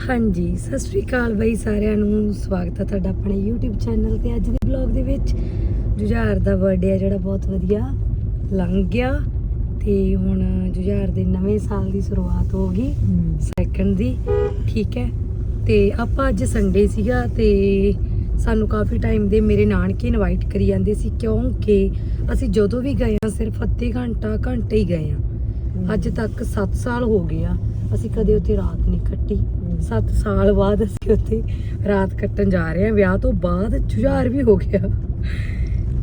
ਹਾਂਜੀ ਸਤਿ ਸ਼੍ਰੀ ਅਕਾਲ ਬਈ ਸਾਰਿਆਂ ਨੂੰ। ਸਵਾਗਤ ਹੈ ਤੁਹਾਡਾ ਆਪਣੇ YouTube ਚੈਨਲ ਤੇ। ਅੱਜ ਦੇ ਵਲੌਗ ਦੇ ਵਿੱਚ ਜੁਝਾਰ ਦਾ ਬਰਥਡੇ ਆ ਜਿਹੜਾ ਬਹੁਤ ਵਧੀਆ ਲੰਘ ਗਿਆ ਤੇ ਹੁਣ ਜੁਝਾਰ ਦੇ ਨਵੇਂ ਸਾਲ ਦੀ ਸ਼ੁਰੂਆਤ ਹੋ ਗਈ ਸੈਕੰਡ ਦੀ ਠੀਕ ਹੈ? ਤੇ ਆਪਾਂ ਅੱਜ ਸੰਡੇ ਸੀਗਾ ਤੇ ਸਾਨੂੰ ਕਾਫੀ ਟਾਈਮ ਦੇ ਮੇਰੇ ਨਾਨਕੇ ਇਨਵਾਈਟ ਕਰੀ ਜਾਂਦੇ ਸੀ ਕਿਉਂਕਿ ਅਸੀਂ ਜਦੋਂ ਵੀ ਗਏ ਆ ਸਿਰਫ ਅੱਧੇ ਘੰਟਾ ਘੰਟੇ ਹੀ ਗਏ ਆ ਅੱਜ ਤੱਕ 7 ਸਾਲ ਹੋ ਗਏ ਆ ਅਸੀਂ ਕਦੇ ਉੱਥੇ ਰਾਤ ਨਹੀਂ ਕੱਟੀ। 7 ਸਾਲ ਬਾਅਦ ਅਸੀਂ ਉੱਥੇ ਰਾਤ ਕੱਟਣ ਜਾ ਰਹੇ ਹਾਂ। ਵਿਆਹ ਤੋਂ ਬਾਅਦ ਜੁਝਾਰ ਵੀ ਹੋ ਗਿਆ।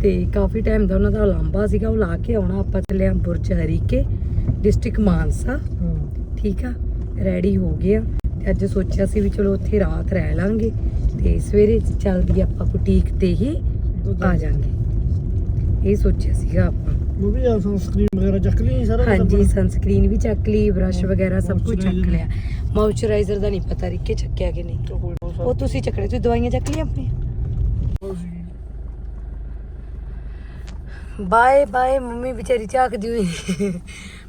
ਤੇ ਕਾਫੀ ਟਾਈਮ ਦਾ ਉਹਨਾਂ ਦਾ ਲਾਂਬਾ ਸੀਗਾ ਉਹ ਲਾ ਕੇ ਆਉਣਾ। ਆਪਾਂ ਚੱਲੇ ਆਂ ਬੁਰਜ ਹਰੀਕੇ ਡਿਸਟ੍ਰਿਕਟ ਮਾਨਸਾ। ਠੀਕ ਆ ਰੈਡੀ ਹੋ ਗਏ ਆ। ਤੇ ਅੱਜ ਸੋਚਿਆ ਸੀ ਵੀ ਚਲੋ ਉੱਥੇ ਰਾਤ ਰਹਿ ਲਾਂਗੇ। ਤੇ ਸਵੇਰੇ ਚੱਲਦੀ ਆਪਾਂ ਬੁਟੀਕ ਤੇ ਹੀ ਆ ਜਾਾਂਗੇ। ਇਹ ਸੋਚਿਆ ਸੀਗਾ ਆਪਾਂ। ਉਹ ਵੀ ਆ ਸਨਸਕ੍ਰੀਨ ਵਗੈਰਾ ਚੱਕ ਲਈ ਸਾਰਾ ਕੁਛ ਹਾਂਜੀ ਆਪਣਾ? ਸਨਸਕ੍ਰੀਨ ਵੀ ਚੱਕ ਲਈ ਬ੍ਰਸ਼ ਵਗੈਰਾ ਸਭ ਕੁਝ ਚੱਕ। ਲਿਆ। ਮੌਇਸਚਰਾਈਜ਼ਰ ਦਾ ਨਹੀਂ ਪਤਾ ਰਿੱਕੇ ਚੱਕਿਆ ਕਿ ਨਹੀਂ। ਤਾਂ ਕੋਈ ਨਾ ਉਹ ਤੁਸੀਂ ਚੱਕੜੇ ਤੁਸੀਂ ਦਵਾਈਆਂ ਚੱਕ ਲਈ ਆਪਣੀਆਂ? ਬਾਏ ਬਾਏ ਮੰਮੀ ਵਿਚਾਰੀ ਝਾਕਦੀ ਹੋਈ।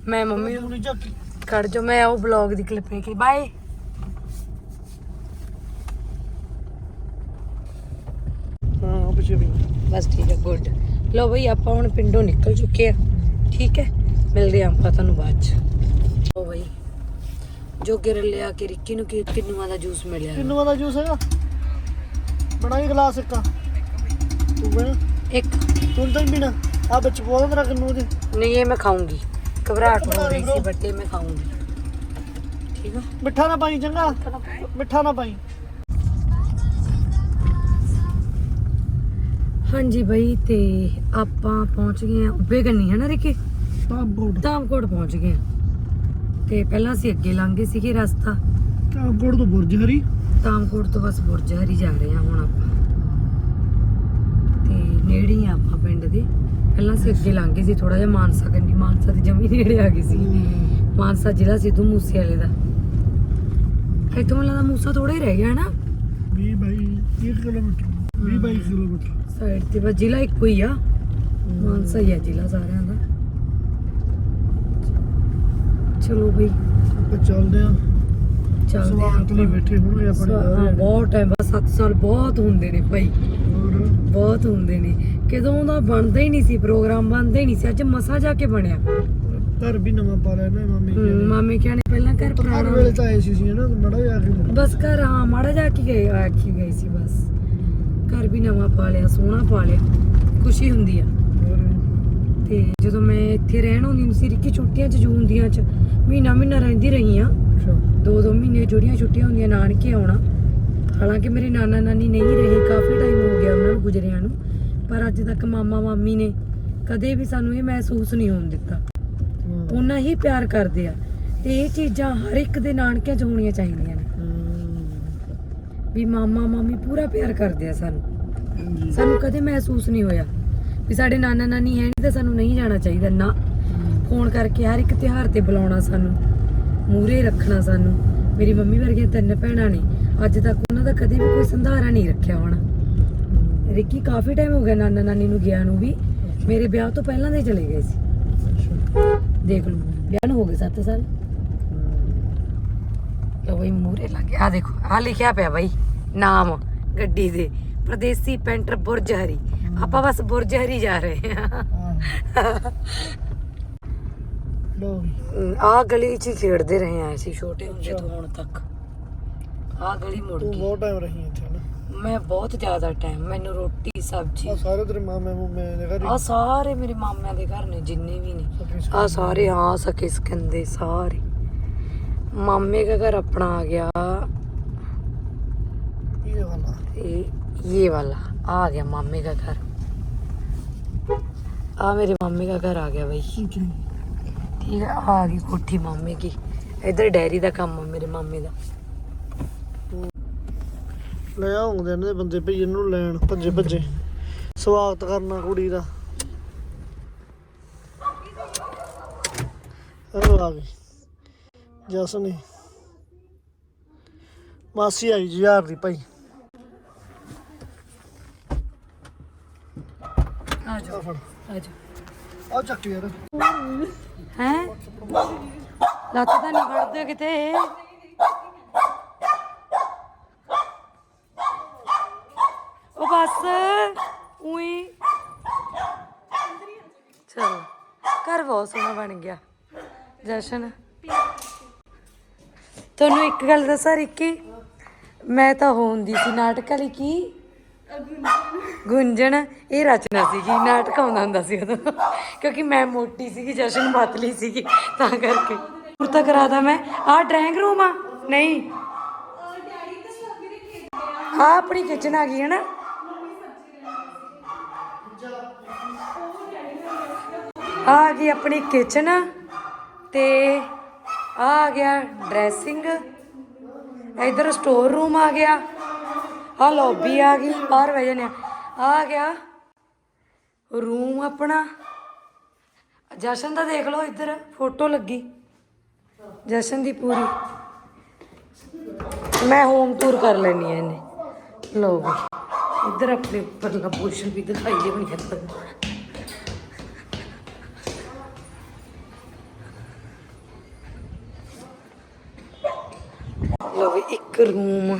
ਮੈਂ ਮੰਮੀ ਨੂੰ ਚੱਕ ਕੱਢ ਜੋ ਮੈਂ ਉਹ ਬਲੌਗ ਦੀ ਕਲਿੱਪ ਵੇਖੀ ਬਾਏ। ਹਾਂ ਪਿੱਛੇ ਵੀ। ਬਸ ਠੀਕ ਹੈ ਗੁੱਡ ਲੋ ਬਈ ਆਪਾਂ ਹੁਣ ਪਿੰਡੋਂ ਨਿਕਲ ਚੁੱਕੇ ਆ। ਠੀਕ ਹੈ? ਮਿਲਦੇ ਆਂ ਆਪਾਂ ਤੁਹਾਨੂੰ ਬਾਅਦ ਚ। ਲੋ ਬਈ ਜੋਗੇ ਲਿਆ ਕੇ ਰਿੱਕੀ ਨੂੰ ਕਿ ਕਿੰਨੂਆਂ ਦਾ ਜੂਸ ਮਿਲਿਆ? ਕਿੰਨੂ ਦਾ ਜੂਸ ਹੈਗਾ? ਬਣਾ ਹੀ ਗਲਾਸ ਇੱਕ ਤੂੰ ਬਣਾ। ਇੱਕ। ਤੂੰ ਤਾਂ ਪੀਣਾ। ਆ ਵਿੱਚ ਪੋਦਾ ਮੇਰਾ ਕਿੰਨੂ ਦੇ ਨਹੀਂ ਇਹ ਮੈਂ ਖਾਊਂਗੀ। ਘਬਰਾਹਟ ਹੋ ਰਹੀ ਸੀ ਬਟ ਮੈਂ ਖਾਊਂਗੀ। ਠੀਕ ਆ? ਮਿੱਠਾ ਨਾ ਪਾਈ ਚੰਗਾ। ਮਿੱਠਾ ਨਾ ਪਾਈ। ਹਾਂਜੀ ਬਈ ਤੇ ਆਪਾਂ ਪਹੁੰਚ ਗਏ ਆ ਉੱਬੇ ਕੰਨੀ ਹੈ ਨਾ ਰਿੱਕੀ? ਤਾਂ ਬੋੜ ਧਾਮਕੋਟ ਪਹੁੰਚ ਗਏ ਆ ਤੇ ਪਹਿਲਾਂ ਅਸੀਂ ਅੱਗੇ ਲੰਘੇ ਸੀਗੇ ਰਸਤਾ। ਤਾਂ ਬੋੜ ਤੋਂ ਬੁਰਜ ਹਰੀ। ਧਾਮਕੋਟ ਤੋਂ ਬਸ ਬੁਰਜ ਹਰੀ ਜਾ ਰਹੇ ਆ ਹੁਣ ਆਪਾਂ। ਤੇ ਨੇੜੇ ਹੀ ਆ ਆਪਾਂ ਪਿੰਡ ਦੇ। ਪਹਿਲਾਂ ਅਸੀਂ ਅੱਗੇ ਲੰਘੇ ਸੀ ਥੋੜਾ ਜਿਹਾ ਮਾਨਸਾ ਕੰਨੀ ਮਾਨਸਾ ਦੀ ਜਮੀ ਨੇੜੇ ਆ ਗਈ ਸੀ। ਮਾਨਸਾ ਜ਼ਿਲ੍ਹਾ ਸਿੱਧੂ ਮੂਸੇ ਵਾਲੇ ਦਾ। ਇੱਥੋਂ ਮੈਨੂੰ ਲੱਗਦਾ ਮੂਸਾ ਥੋੜਾ ਹੀ ਰਹਿ ਗਿਆ ਨਾ? 20 by 1 kilometre. 20 by kilometre. Side ਤੇ ਬਸ ਜ਼ਿਲ੍ਹਾ ਇੱਕੋ ਹੀ ਆ। ਮਾਨਸਾ ਹੀ ਆ ਜ਼ਿਲ੍ਹਾ ਸਾਰਿਆਂ ਦਾ। ਚਲੋ ਬਈ। ਆਪਾਂ ਚੱਲਦੇ ਆ ਚੱਲਦੇ ਸਵਾਗਤ ਲਈ ਬੈਠੇ ਹੋਣਗੇ ਆਪਣੇ ਸਾਰੇ। ਬਹੁਤ ਟਾਈਮ ਬਾਅਦ 7 ਸਾਲ ਬਹੁਤ ਹੁੰਦੇ ਨੇ ਭਾਈ ਹੋਰ? ਬਹੁਤ ਹੁੰਦੇ ਨੇ। ਕਦੋਂ ਦਾ ਬਣਦਾ ਹੀ ਨਹੀਂ ਸੀ ਪ੍ਰੋਗਰਾਮ ਬਣਦਾ ਹੀ ਨਹੀਂ ਸੀ। ਅੱਜ ਮਸਾ ਜਾ ਕੇ ਬਣਿਆ। ਘਰ ਵੀ ਨਵਾਂ ਪਾ ਲਿਆ ਨਾ ਮਾਮੀ ਜੀ ਹਮ, ਨੇ। ਮਾਮੇ ਕਹਿੰਦੇ ਪਹਿਲਾਂ ਘਰ ਹਰ ਵੇਲੇ ਤਾਂ ਆਏ ਸੀ ਸੀ ਨਾ ਮੜਾ ਜਾ ਕੇ। ਬਸ ਘਰ ਹਾਂ ਮਾੜਾ ਜਾ ਕੇ ਗਏ ਆਖੀ ਗਈ ਸੀ ਬਸ। ਘਰ ਵੀ ਨਵਾਂ ਪਾ ਲਿਆ ਸੋਹਣਾ ਪਾ ਲਿਆ ਖੁਸ਼ੀ ਹੁੰਦੀ ਆ। ਤੇ ਜਦੋਂ ਮੈਂ ਇੱਥੇ ਰਹਿਣ ਹੁੰਦੀ ਸੀ ਰਿੱਕੀ ਛੁੱਟੀਆਂ ਚ ਜੂਨ ਦੀਆਂ ਚ ਮਹੀਨਾ ਮਹੀਨਾ ਰਹਿੰਦੀ ਰਹੀ ਆ। ਦੋ ਦੋ ਮਹੀਨੇ ਜਿਹੜੀਆਂ ਛੁੱਟੀਆਂ ਹੁੰਦੀਆਂ ਨਾਨਕੇ ਆਉਣਾ। ਹਾਲਾਂਕਿ ਮੇਰੇ ਨਾਨਾ ਨਾਨੀ ਨਹੀਂ ਰਹੇ ਕਾਫੀ ਟਾਈਮ ਹੋ ਗਿਆ ਉਹਨਾਂ ਨੂੰ ਗੁਜਰਿਆਂ ਨੂੰ ਪਰ ਅੱਜ ਤੱਕ ਮਾਮਾ ਮਾਮੀ ਨੇ ਕਦੇ ਵੀ ਸਾਨੂੰ ਇਹ ਮਹਿਸੂਸ ਨਹੀਂ ਹੋਣ ਦਿੱਤਾ। ਉਹਨਾਂ ਹੀ ਪਿਆਰ ਕਰਦੇ ਆ। ਤੇ ਇਹ ਚੀਜ਼ਾਂ ਹਰ ਇੱਕ ਦੇ ਨਾਨਕਿਆਂ 'ਚ ਹੋਣੀਆਂ ਚਾਹੀਦੀਆਂ। ਵੀ ਮਾਮਾ, ਮਾਮੀ ਪੂਰਾ ਪਿਆਰ ਕਰਦੇ ਆ ਸਾਨੂੰ। ਸਾਨੂੰ ਕਦੇ ਮਹਿਸੂਸ ਨਹੀਂ ਹੋਇਆ ਵੀ ਸਾਡੇ ਨਾਨਾ, ਨਾਨੀ ਹੈ ਨਹੀਂ ਤਾਂ ਸਾਨੂੰ ਨਹੀਂ ਜਾਣਾ ਚਾਹੀਦਾ। ਨਾ, ਫੋਨ ਕਰਕੇ ਹਰ ਇੱਕ ਤਿਉਹਾਰ ਤੇ ਬੁਲਾਉਣਾ ਸਾਨੂੰ ਮੂਰੇ ਰੱਖਣਾ ਸਾਨੂੰ। ਮੇਰੀ ਮੰਮੀ ਵਰਗੀਆਂ ਤਿੰਨ ਭੈਣਾਂ ਨੇ, ਅੱਜ ਤੱਕ ਉਹਨਾਂ ਦਾ ਕਦੇ ਵੀ ਕੋਈ ਸੰਧਾਰਾ ਨਹੀਂ ਰੱਖਿਆ ਹੋਣਾ। ਰਿੱਕੀ ਕਾਫੀ ਟਾਈਮ ਹੋ ਗਿਆ ਨਾਨਾ, ਨਾਨੀ ਨੂੰ ਗਿਆ ਨੂੰ ਵੀ। ਮੇਰੇ ਵਿਆਹ ਤੋਂ ਪਹਿਲਾਂ ਦੇ ਚਲੇ ਗਏ ਸੀ। ਦੇਖ ਲਓ, ਵਿਆਹ ਨੂੰ ਹੋ ਗਏ 7 ਸਾਲ। ਲੋ ਬਈ ਮੂਰੇ ਲੱਗੇ ਆ ਦੇਖੋ ਆ ਲਿਖਿਆ ਪਿਆ ਬਈ ਨਾਮ ਗੱਡੀ ਦੇ। ਪ੍ਰਦੇਸੀ ਪੈਂਟਰ ਬੁਰਜ ਹਰੀ। ਆਪਾਂ ਬਸ ਬੁਰਜ ਹਰੀ ਜਾ ਰਹੇ ਵੀ। ਆ ਗਲੀ 'ਚ ਖੇਡਦੇ ਰਹੇ ਆ ਅਸੀਂ ਛੋਟੇ ਹੁੰਦੇ ਤੋਂ ਹੁਣ ਤੱਕ। ਆ ਗਲੀ ਮੁੜ ਗਈ। ਬਹੁਤ ਟਾਈਮ ਰਹੀ ਇੱਥੇ ਨਾ ਮੈਂ ਬਹੁਤ ਜ਼ਿਆਦਾ ਟਾਈਮ ਮੈਨੂੰ ਰੋਟੀ ਸਬਜ਼ੀ। ਆ ਸਾਰੇ ਤੇਰੇ ਮਾਮੇ ਮੂਮੇ ਦੇ ਘਰ ਆ ਸਾਰੇ ਮੇਰੇ ਮਾਮਿਆਂ ਦੇ ਘਰ ਨੇ ਜਿੰਨੇ ਵੀ ਨੇ। ਆ ਸਾਰੇ ਹਾਂ ਸਕੇ ਸਕੰਦੇ ਸਾਰੇ। ਮਾਮੇ ਦਾ ਘਰ ਆਪਣਾ ਆ ਗਿਆ ਇਹ ਵਾਲਾ ਤੇ ये वाला आ गया मामे का घर आ मेरे मामे का घर आ गया भाई ਠੀਕ ਹੈ ठीक है आ गई कोठी मामे की इधर डेयरी का काम है मेरे मामे का ਲੈ ਆਉਂਦੇ ਨੇ ਬੰਦੇ ਭਈ ਇਹਨੂੰ ਲੈਣ ਭੱਜੇ ਭੱਜੇ ਸਵਾਗਤ ਕਰਨਾ ਕੁੜੀ ਦਾ ਉਹ ਆ ਗਈ ਜਸਨੀ ਮਾਸੀ ਆਈ ਜੀ ਯਾਰ ਦੀ ਭਾਈ। ਆ ਜਾ ਫੜ। ਆ ਜਾ ਆ ਚੱਕ ਯਾਰ। ਹੈ? ਲੱਤ ਤਾਂ ਨਹੀਂ ਫੜਦੇ ਚਲੋ ਘਰ ਬਹੁਤ ਸੋਹਣਾ ਬਣ ਗਿਆ। ਜਸ਼ਨ। ਤੁਹਾਨੂੰ ਇੱਕ ਗੱਲ ਦੱਸਾਂ ਰਿੱਕੀ? ਮੈਂ ਤਾਂ ਹੁੰਦੀ ਸੀ ਨਾਟਕ ਵਾਲੀ ਕੀ? ਗੁੰਜਣ। ਇਹ ਰਚਨਾ ਸੀਗੀ, ਨਾਟਕ ਆਉਂਦਾ ਹੁੰਦਾ ਸੀ ਉਦੋਂ। ਕਿਉਂਕਿ ਮੈਂ ਮੋਟੀ ਸੀਗੀ, ਜਸ਼ਨ ਪਤਲੀ ਸੀਗੀ, ਤਾਂ ਕਰਕੇ। ਕੁਰਤਾ ਕਰਾਦਾ ਮੈਂ। ਆਹ ਡਰਾਇੰਗ ਰੂਮ ਆ? ਨਹੀਂ। ਆ ਆਪਣੀ ਕਿਚਨ ਆ ਗਈ ਹੈ ਨਾ ਆ ਆ ਗਈ ਆਪਣੀ ਕਿਚਨ ਤੇ ਆ ਆ ਗਿਆ ਡਰੈਸਿੰਗ ਇਧਰ ਸਟੋਰ ਰੂਮ ਆ ਗਿਆ। ਆ ਲੌਬੀ ਆ ਗਈ, ਬਾਹਰ ਬਹਿ ਜਾਂਦੇ ਆ। ਗਿਆ ਰੂਮ ਆਪਣਾ। ਜਸ਼ਨ ਦਾ ਦੇਖ ਲਓ ਇੱਧਰ ਫੋਟੋ ਲੱਗੀ। ਜਸ਼ਨ ਦੀ ਪੂਰੀ। ਮੈਂ ਹੋਮ ਟੂਰ ਕਰ ਲੈਣੀ ਆ ਇਹਨੇ। ਲਓ ਵੀ, ਇੱਧਰ ਆਪਣੇ ਉੱਪਰਲਾ ਪੋਰਸ਼ਨ ਵੀ ਦਿਖਾਈ ਦੇ ਬਣੀ ਹੈ ਲਓ ਵੀ ਇੱਕ ਰੂਮ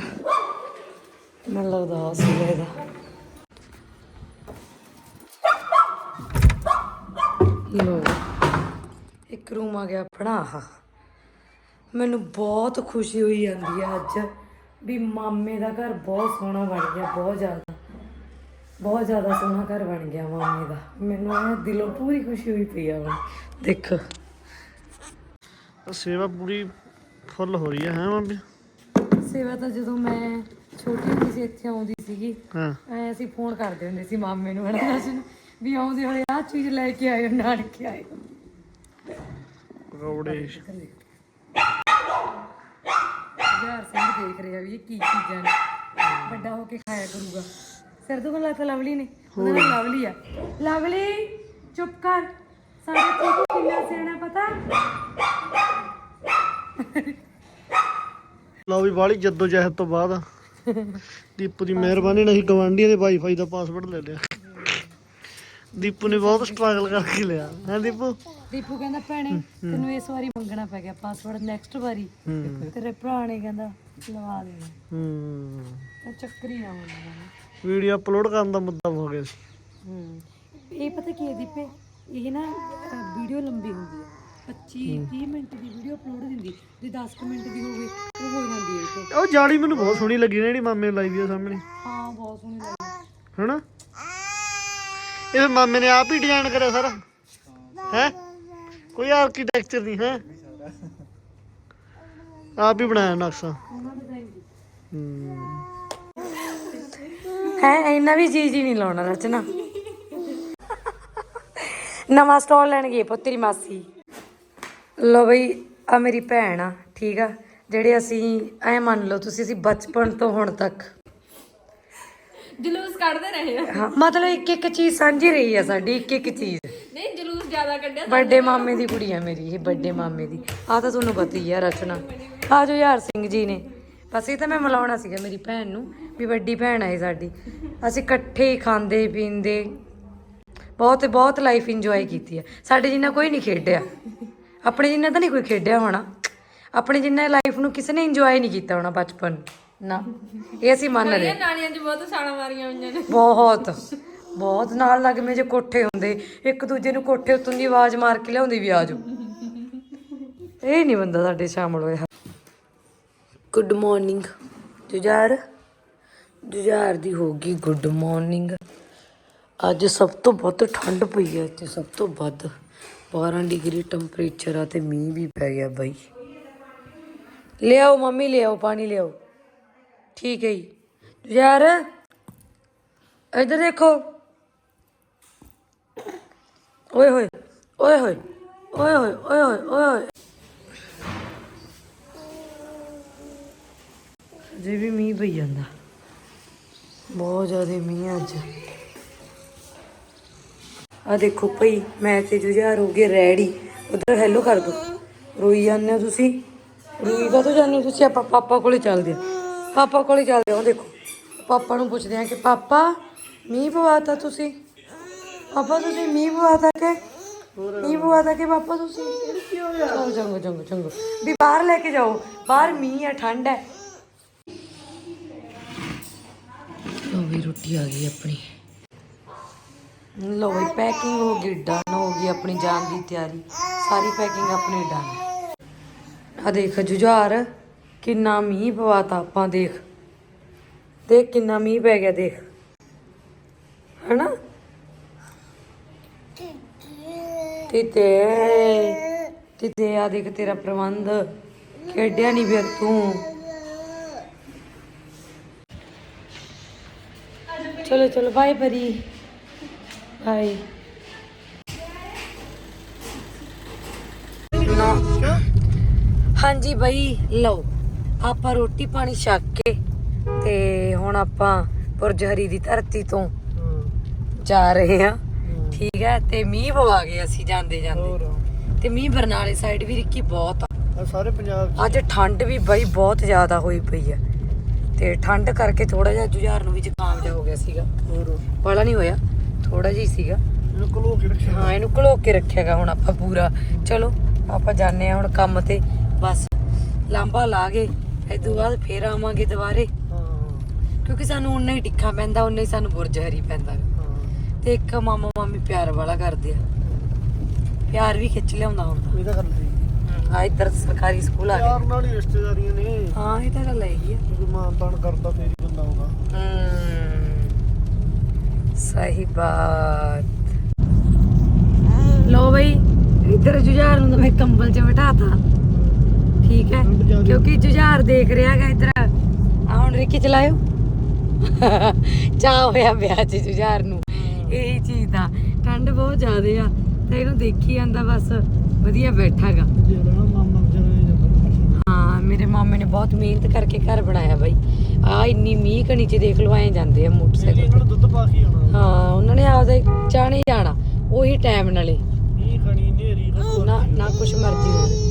ਮੈਨੂੰ ਲੱਗਦਾ ਸੀਗਾ ਇਹਦਾ। ਲਓ, ਇੱਕ ਰੂਮ ਆ ਗਿਆ ਆਪਣਾ ਆਹ। ਮੈਨੂੰ ਬਹੁਤ ਖੁਸ਼ੀ ਹੋਈ ਜਾਂਦੀ ਆ ਅੱਜ ਵੀ ਮਾਮੇ ਦਾ ਘਰ ਬਹੁਤ ਸੋਹਣਾ ਬਣ ਗਿਆ, ਬਹੁਤ ਜ਼ਿਆਦਾ। ਬਹੁਤ ਜ਼ਿਆਦਾ ਸੋਹਣਾ ਘਰ ਬਣ ਗਿਆ ਮਾਮੇ ਦਾ। ਮੈਨੂੰ ਇਹ ਦਿਲੋਂ ਪੂਰੀ ਖੁਸ਼ੀ ਹੋਈ ਪਈ ਆ ਦੇਖ। ਸੇਵਾ ਪੂਰੀ ਫੁੱਲ ਹੋ ਰਹੀ ਹੈ ਹੈ ਮੰਮੀ? ਸੇਵਾ ਤਾਂ ਜਦੋਂ ਮੈਂ ਛੋਟੀ ਹੁੰਦੀ ਸੀ ਇੱਥੇ ਆਉਂਦੀ ਸੀਗੀ ਹਾਂ। ਐ ਅਸੀਂ ਫੋਨ ਕਰਦੇ ਹੁੰਦੇ ਸੀ ਮਾਮੇ ਨੂੰ ਹਨਾ ਜਸ਼ਨ ਵੀ ਆਉਂਦੇ ਹੋਏ ਆਹ ਚੀਜ਼ ਲੈ ਕੇ ਆਇਓ ਨਾਨਕੇ ਆਇਓ। ਪਕੌੜੇ ਯਾਰ ਸਿੰਘ ਦੇਖ ਰਿਹਾ ਵੀ ਇਹ ਕੀ ਚੀਜ਼ਾਂ ਨੇ। ਵੱਡਾ ਹੋ ਕੇ ਖਾਇਆ ਕਰੂਗਾ। ਸਿਰ ਤੋਂ ਲੱਤ ਲਵਲੀ ਨੇ ਉਹਦਾ ਨਾਮ ਲਵਲੀ ਆ। ਲਵਲੀ ਚੁੱਪ ਕਰ। ਸਾਡੇ ਕੋਲ ਕਿੰਨਾ ਸਿਆਣਾ ਪਤਾ? ਲਓ ਵੀ ਬਾਹਲੀ ਜੱਦੋ ਜਹਿਦ ਤੋਂ ਬਾਅਦ। ਦੀਪੂ ਦੀ ਮਿਹਰਬਾਨੀ ਨਾਲ ਅਸੀਂ ਗਵਾਂਢੀਆਂ ਦੇ ਵਾਈਫਾਈ ਦਾ ਪਾਸਵਰਡ ਲੈ ਲਿਆ। ਦੀਪੂ ਨੇ ਬਹੁਤ ਸਟਰਗਲ ਕਰਕੇ ਲਿਆ। ਹੈ ਦੀਪੂ? ਦੀਪੂ ਕਹਿੰਦਾ ਭੈਣੇ ਤੈਨੂੰ ਇਸ ਵਾਰੀ ਮੰਗਣਾ ਪੈ ਗਿਆ ਪਾਸਵਰਡ ਨੈਕਸਟ ਵਾਰੀ। ਹੂੰ। ਤੇਰੇ ਭਰਾ ਨੇ ਕਹਿੰਦਾ ਲਵਾ ਦੇਣਾ ਹੂੰ। ਤਾਂ ਚੱਕਰੀ ਆ ਹੁੰਦਾ ਵੀਡੀਓ ਅਪਲੋਡ ਕਰਨ ਦਾ ਮੁੱਦਾ ਹੋ ਗਿਆ ਸੀ। ਹੂੰ। ਇਹ ਪਤਾ ਕੀ ਹੈ ਦੀਪੇ? ਇਹ ਨਾ ਵੀਡੀਓ ਲੰਬੀ ਹੁੰਦੀ ਹੈ। 25 30 ਮਿੰਟ ਦੀ ਵੀਡੀਓ ਅਪਲੋਡ ਦਿੰਦੀ ਜੇ 10 ਕੁ ਮਿੰਟ ਦੀ ਹੋਵੇ ਉਹ ਹੋ ਜਾਂਦੀ ਹੈ ਇਹ ਤੇ ਉਹ ਜਾਲੀ ਮੈਨੂੰ ਬਹੁਤ ਸੋਹਣੀ ਲੱਗੀ ਨਾ ਜਿਹੜੀ ਮਾਮੇ ਨੇ ਲਾਈ ਵੀ ਆ ਸਾਹਮਣੇ। ਹਾਂ ਬਹੁਤ ਸੋਹਣੀ ਲੱਗਦੀ ਹਨਾ? ਇਹ ਮਾਮੇ ਨੇ ਆਪ ਹੀ ਡਿਜ਼ਾਈਨ ਕਰਿਆ ਸਾਰਾ। ਹੈ? ਕੋਈ ਆਰਕੀਟੈਕਚਰ ਨਹੀਂ ਹੈ? ਆਪ ਹੀ ਬਣਾਇਆ ਨਕਸ਼ਾ। ਉਹਨਾਂ ਦਾ design ਦੀ। ਹੂੰ। ਹੈ ਇੰਨਾ ਵੀ ਚੀਜ਼ ਹੀ ਨਹੀਂ ਲਾਉਣਾ ਰਚਨਾ। ਨਵਾਂ ਸਟਾਲ ਲੈਣ ਗਏ ਪੁੱਤ ਤੇਰੀ ਮਾਸੀ। ਲੋ ਬਈ ਆ ਮੇਰੀ ਭੈਣ ਆ ਠੀਕ ਆ? ਜਿਹੜੇ ਅਸੀਂ ਐ ਮੰਨ ਲਓ ਤੁਸੀਂ ਅਸੀਂ ਬਚਪਨ ਤੋਂ ਹੁਣ ਤੱਕ। ਜਲੂਸ ਕੱਢਦੇ ਰਹੇ ਆ। ਹਾਂ ਮਤਲਬ ਇੱਕ ਇੱਕ ਚੀਜ਼ ਸਾਂਝੀ ਰਹੀ ਆ ਸਾਡੀ ਇੱਕ ਇੱਕ ਚੀਜ਼। ਨਹੀਂ ਜਲੂਸ ਜ਼ਿਆਦਾ ਕੱਢਿਆ ਵੱਡੇ ਮਾਮੇ ਦੀ ਕੁੜੀ ਆ ਮੇਰੀ ਇਹ ਵੱਡੇ ਮਾਮੇ ਦੀ। ਆ ਤਾਂ ਤੁਹਾਨੂੰ ਪਤਾ ਹੀ ਆ ਰਚਨਾ। ਆ ਜੋ ਯਾਰ ਸਿੰਘ ਜੀ ਨੇ। ਬਸ ਇਹ ਤਾਂ ਮੈਂ ਮਿਲਾਉਣਾ ਸੀਗਾ ਮੇਰੀ ਭੈਣ ਨੂੰ ਵੀ ਵੱਡੀ ਭੈਣ ਆਈ ਸਾਡੀ। ਅਸੀਂ ਇਕੱਠੇ ਹੀ ਖਾਂਦੇ ਪੀਂਦੇ। ਬਹੁਤ ਬਹੁਤ ਲਾਈਫ ਇੰਜੋਏ ਕੀਤੀ ਆ। ਸਾਡੇ ਜਿੰਨਾ ਕੋਈ ਨਹੀਂ ਖੇਡਿਆ। ਆਪਣੇ ਜਿੰਨਾ ਤਾਂ ਨਹੀਂ ਕੋਈ ਖੇਡਿਆ ਹੋਣਾ ਆਪਣੇ ਜਿੰਨਾ ਲਾਈਫ ਨੂੰ ਕਿਸੇ ਨੇ ਇੰਜੋਏ ਨਹੀਂ ਕੀਤਾ ਹੋਣਾ ਬਚਪਨ। ਨਾ ਇਹ ਅਸੀਂ ਮੰਨ ਰਹੇ ਨਾਲੀਆਂ 'ਚ ਬਹੁਤ ਛਾਲਾਂ ਮਾਰੀਆਂ ਹੋਈਆਂ ਨੇ। ਬਹੁਤ ਬਹੁਤ ਨਾਲ ਲੱਗਵੇਂ ਜੇ ਕੋਠੇ ਹੁੰਦੇ ਇੱਕ ਦੂਜੇ ਨੂੰ ਕੋਠੇ ਉੱਤੋਂ ਦੀ ਆਵਾਜ਼ ਮਾਰ ਕੇ ਲਿਆਉਂਦੀ ਵੀ ਆਜੋ ਇਹ ਨਹੀਂ ਬੰਦਾ ਸਾਡੇ ਸ਼ਾਮਲ ਹੋਇਆ। Good morning Jujhar. ਜੁਝਾਰ ਦੀ ਹੋ ਗਈ ਗੁੱਡ ਮਾਰਨਿੰਗ ਅੱਜ ਸਭ ਤੋਂ ਵੱਧ ਠੰਡ ਪਈ ਹੈ ਇੱਥੇ ਸਭ ਤੋਂ ਵੱਧ। 12 ਡਿਗਰੀ ਟੈਂਪਰੇਚਰ ਆ ਤੇ ਮੀਂਹ ਵੀ ਪੈ ਗਿਆ ਬਾਈ। ਲਿਆਓ ਮੰਮੀ, ਲਿਆਓ, ਪਾਣੀ ਲਿਆਓ। ਠੀਕ ਹੈ ਜੀ। ਯਾਰ ਇੱਧਰ ਦੇਖੋ। ਓਏ ਹੋਏ ਓਏ ਹੋਏ ਓਏ ਹੋਏ ਓਏ ਹੋਏ ਓਏ ਹੋਏ। ਜੇ ਵੀ ਮੀਂਹ ਪਈ ਜਾਂਦਾ। ਬਹੁਤ ਜ਼ਿਆਦਾ ਮੀਂਹ ਅੱਜ। ਆ ਦੇਖੋ ਭਈ, ਮੈਂ ਤੇ ਜੁਝਾਰ ਹੋ ਗਏ ਰੈਡੀ ਉਧਰ ਹੈਲੋ ਕਰ ਦੋ। ਰੋਈ ਜਾਂਦੇ ਹੋ ਤੁਸੀਂ? ਰੋਈ ਕਾ ਤੋਂ ਜਾਂਦੇ ਹੋ ਤੁਸੀਂ? ਆਪਾਂ ਪਾਪਾ ਕੋਲੇ ਚੱਲਦੇ ਹਾਂ। ਪਾਪਾ ਕੋਲੇ ਚੱਲਦੇ ਹਾਂ, ਉਹ ਦੇਖੋ। ਪਾਪਾ ਨੂੰ ਪੁੱਛਦੇ ਆ ਕਿ, ਪਾਪਾ, ਮੀਂਹ ਪਵਾਤਾ ਤੁਸੀਂ? ਪਾਪਾ, ਤੁਸੀਂ ਮੀਂਹ ਪਵਾਤਾ ਕਿ? ਮੀਂਹ ਪਵਾਤਾ ਕਿ, ਪਾਪਾ, ਤੁਸੀਂ? ਚੰਗੋ ਚੰਗੋ ਚੰਗੋ ਚੰਗੋ। ਵੀ ਬਾਹਰ ਲੈ ਕੇ ਜਾਓ। ਬਾਹਰ ਮੀਂਹ ਹੈ, ਠੰਡ ਹੈ। ਲਓ ਵੀ ਰੋਟੀ ਆ ਗਈ ਆਪਣੀ। ਲੋ ਵੀ ਪੈਕਿੰਗ ਹੋ ਗਈ ਡਨ ਹੋ ਗਈ ਆਪਣੀ ਜਾਣ ਦੀ ਤਿਆਰੀ। ਸਾਰੀ ਪੈਕਿੰਗ ਆਪਣੀ ਡਨ ਆ ਦੇਖ ਜੁਝਾਰ, ਕਿੰਨਾ ਮੀਂਹ ਪਵਾਤਾ ਆਪਾਂ, ਦੇਖ। ਦੇਖ ਕਿੰਨਾ ਮੀਂਹ ਪੈ ਗਿਆ, ਦੇਖ। ਹਨਾ? ਤਿਤੇ ਤਿਤੇ ਆ ਦੇਖ ਤੇਰਾ ਪ੍ਰਬੰਧ। ਖੇਡਿਆ ਨਹੀਂ ਫਿਰ ਤੂੰ। ਚਲੋ ਚਲੋ ਬਾਏ ਪਰੀ ਨਾ। ਹਾਂਜੀ ਬਈ ਲਓ ਆਪਾਂ ਰੋਟੀ ਪਾਣੀ ਛੱਕ ਕੇ ਤੇ ਹੁਣ ਆਪਾਂ ਪੁਰਜ ਹਰੀ ਦੀ ਧਰਤੀ ਤੋਂ ਜਾ ਰਹੇ ਹਾਂ। ਠੀਕ ਹੈ ਤੇ ਮੀਂਹ ਪਵਾ ਗਏ ਅਸੀਂ ਜਾਂਦੇ ਜਾਂਦੇ। ਤੇ ਮੀਂਹ ਬਰਨਾਲੇ ਸਾਈਡ ਵੀ ਰਿੱਕੀ ਬਹੁਤ ਆ। ਆ ਸਾਰੇ ਪੰਜਾਬ ਚ। ਅੱਜ ਠੰਡ ਵੀ ਬਈ ਬਹੁਤ ਜ਼ਿਆਦਾ ਹੋਈ ਪਈ ਆ। ਤੇ ਠੰਡ ਕਰਕੇ ਥੋੜਾ ਜਿਹਾ ਜੁਝਾਰ ਨੂੰ ਵੀ ਜ਼ੁਕਾਮ ਜਿਹਾ ਹੋ ਗਿਆ ਸੀਗਾ। ਹੋਰ। ਬੜਾ ਨਹੀਂ ਹੋਇਆ। ਥੋੜਾ ਜਿਹਾ ਹੀ ਸੀਗਾ। ਇਹਨੂੰ ਕੋਲੋਂ ਕੇ ਰੱਖਿਆ। ਹਾਂ ਇਹਨੂੰ ਘਲੋ ਕੇ ਰੱਖਿਆਗਾ ਹੁਣ ਆਪਾਂ ਪੂਰਾ। ਚਲੋ ਆਪਾਂ ਜਾਣੇ ਆ ਹੁਣ ਕੰਮ ਤੇ। ਬਸ ਲਾਂਬਾ ਲਾ ਗਏ ਇਸ ਤੋਂ ਬਾਅਦ ਫੇਰ ਆਵਾਂਗੇ ਦੁਬਾਰੇ। ਹਾਂ। ਕਿਉਂਕਿ ਸਾਨੂੰ ਉਨਾ ਹੀ ਟਿੱਖਾ ਪੈਂਦਾ ਉਨਾ ਹੀ ਸਾਨੂੰ ਬੁਰਜ ਹਰੀ ਪੈਂਦਾ। ਹਾਂ। ਤੇ ਇੱਕ ਮਾਮਾ ਮਾਮੀ ਪਿਆਰ ਵਾਲਾ ਕਰਦੇ ਆ। ਪਿਆਰ ਵੀ ਖਿੱਚ ਲਿਆਉਂਦਾ ਹੁੰਦਾ ਇਹ ਤਾਂ ਗੱਲ ਸਹੀ ਆ ਇੱਧਰ ਸਰਕਾਰੀ ਸਕੂਲ ਆ ਗਏ। ਯਾਰ ਨਾਲ ਹੀ ਰਿਸ਼ਤੇਦਾਰੀਆਂ ਨੇ। ਹਾਂ ਇਹ ਤਾਂ ਗੱਲ ਹੈਗੀ ਆ। ਮਾਨ ਤਾਨ ਕਰਦਾ ਫੇਰ ਹੀ ਬੰਦਾ ਆਉਂਦਾ ਹਮ, ਸਹੀ ਬਾਤ। ਲੋ ਬਈ ਇੱਧਰ ਜੁਝਾਰ ਨੂੰ ਮੈਂ ਕੰਬਲ 'ਚ ਬਿਠਾਤਾ। ਠੀਕ ਹੈ। ਕਿਉਂਕਿ ਜੁਝਾਰ ਦੇਖ ਰਿਹਾ ਹੈਗਾ ਇੱਧਰ। ਆ ਹੁਣ ਰਿੱਕੀ ਚਲਾਇਓ। ਚਾਹ ਹੋਇਆ ਵਿਆਹ 'ਚ ਜੁਝਾਰ ਨੂੰ। ਇਹੀ ਚੀਜ਼ ਦਾ। ਠੰਡ ਬਹੁਤ ਜ਼ਿਆਦੇ ਆ ਤੇ ਇਹਨੂੰ ਦੇਖੀ ਜਾਂਦਾ ਬਸ ਵਧੀਆ ਬੈਠਾਗਾ। ਹਾਂ ਮੇਰੇ ਮਾਮੇ ਨੇ ਬਹੁਤ ਮਿਹਨਤ ਕਰਕੇ ਘਰ ਬਣਾਇਆ ਬਾਈ। ਆ ਇੰਨੀ ਮੀਂਹ ਕਣੀ ਚ ਦੇਖ ਲਓ ਐ ਜਾਂਦੇ ਆ ਮੋਟਰਸਾਈਕਲ ਦੁੱਧ ਪਾ ਕੇ ਆਉਣਾ ਹਾਂ ਉਹਨਾਂ ਨੇ ਆਪਦਾ ਜਾਣੇ ਜਾਣਾ ਉਹੀ ਟਾਈਮ ਨਾਲੇ। ਇਹ ਖਣੀ ਨੇਰੀ ਨਾ ਨਾ ਕੁਛ ਮਰਜ਼ੀ ਹੋਵੇ।